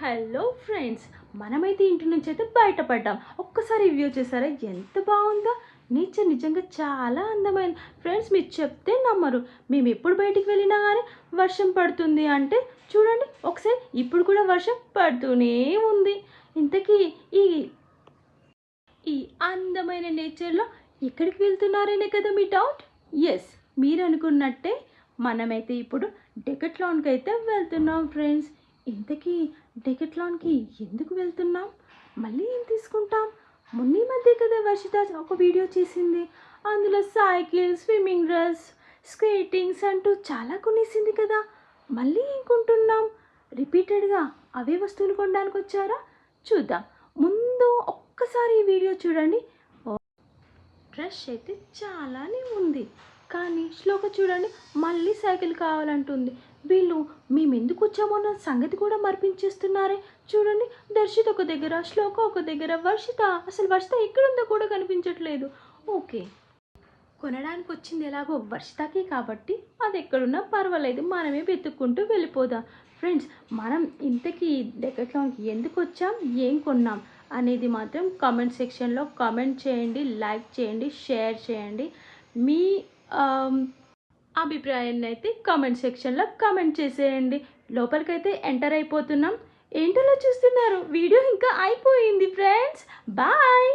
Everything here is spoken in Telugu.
హలో ఫ్రెండ్స్ మనమైతే ఇంటి నుంచి అయితే బయటపడ్డాం. ఒక్కసారి వ్యూ చేశారా ఎంత బాగుందో! నేచర్ నిజంగా చాలా అందమైన. ఫ్రెండ్స్ మీరు చెప్తే నమ్మరు. మేము ఎప్పుడు బయటికి వెళ్ళినా కానీ వర్షం పడుతుంది అంటే చూడండి ఒకసారి ఇప్పుడు కూడా వర్షం పడుతూనే ఉంది. ఇంతకీ ఈ ఈ అందమైన నేచర్లో ఎక్కడికి వెళ్తున్నారనే కదా మీ డౌట్ ఎస్ మీరు అనుకున్నట్టే మనమైతే ఇప్పుడు డెకట్లాన్కి అయితే వెళ్తున్నాం ఫ్రెండ్స్ ఇంతకీ డెకెట్లాన్కి ఎందుకు వెళ్తున్నాం? మళ్ళీ ఏం తీసుకుంటాం? మొన్న మధ్య కదా వర్షిత ఒక వీడియో చేసింది. అందులో సైకిల్ స్విమ్మింగ్ డ్రెస్ స్కేటింగ్స్ అంటూ చాలా కొనేసింది కదా. మళ్ళీ ఏం కొంటున్నాం? రిపీటెడ్గా అవే వస్తువులు కొనడానికి వచ్చారా? చూద్దాం. ముందు ఒక్కసారి ఈ వీడియో చూడండి. రష్ అయితే చాలానే ఉంది. కానీ శ్లోక చూడండి. మళ్ళీ సైకిల్ కావాలంటుంది. వీళ్ళు మేము ఎందుకు వచ్చామన్న సంగతి కూడా మర్పించేస్తున్నారే. చూడండి దర్శిత ఒక దగ్గర శ్లోక ఒక దగ్గర వర్షిత అసలు వర్షిత ఎక్కడుందో కూడా కనిపించట్లేదు. ఓకే. కొనడానికి వచ్చింది ఎలాగో వర్షితకి కాబట్టి అది ఎక్కడున్నా పర్వాలేదు మనమే వెతుక్కుంటూ వెళ్ళిపోదాం. ఫ్రెండ్స్ మనం ఇంతకీ డెకట్లాన్కి ఎందుకు వచ్చాం ఏం కొన్నాం అనేది మాత్రం కామెంట్ సెక్షన్లో కామెంట్ చేయండి లైక్ చేయండి షేర్ చేయండి. మీ అభిప్రాయాన్ని అయితే కామెంట్ సెక్షన్లో కామెంట్ చేసేయండి. లోపలికైతే ఎంటర్ అయిపోతున్నాం. ఏంటలో చూస్తున్నారు? వీడియో ఇంకా అయిపోయింది ఫ్రెండ్స్ బాయ్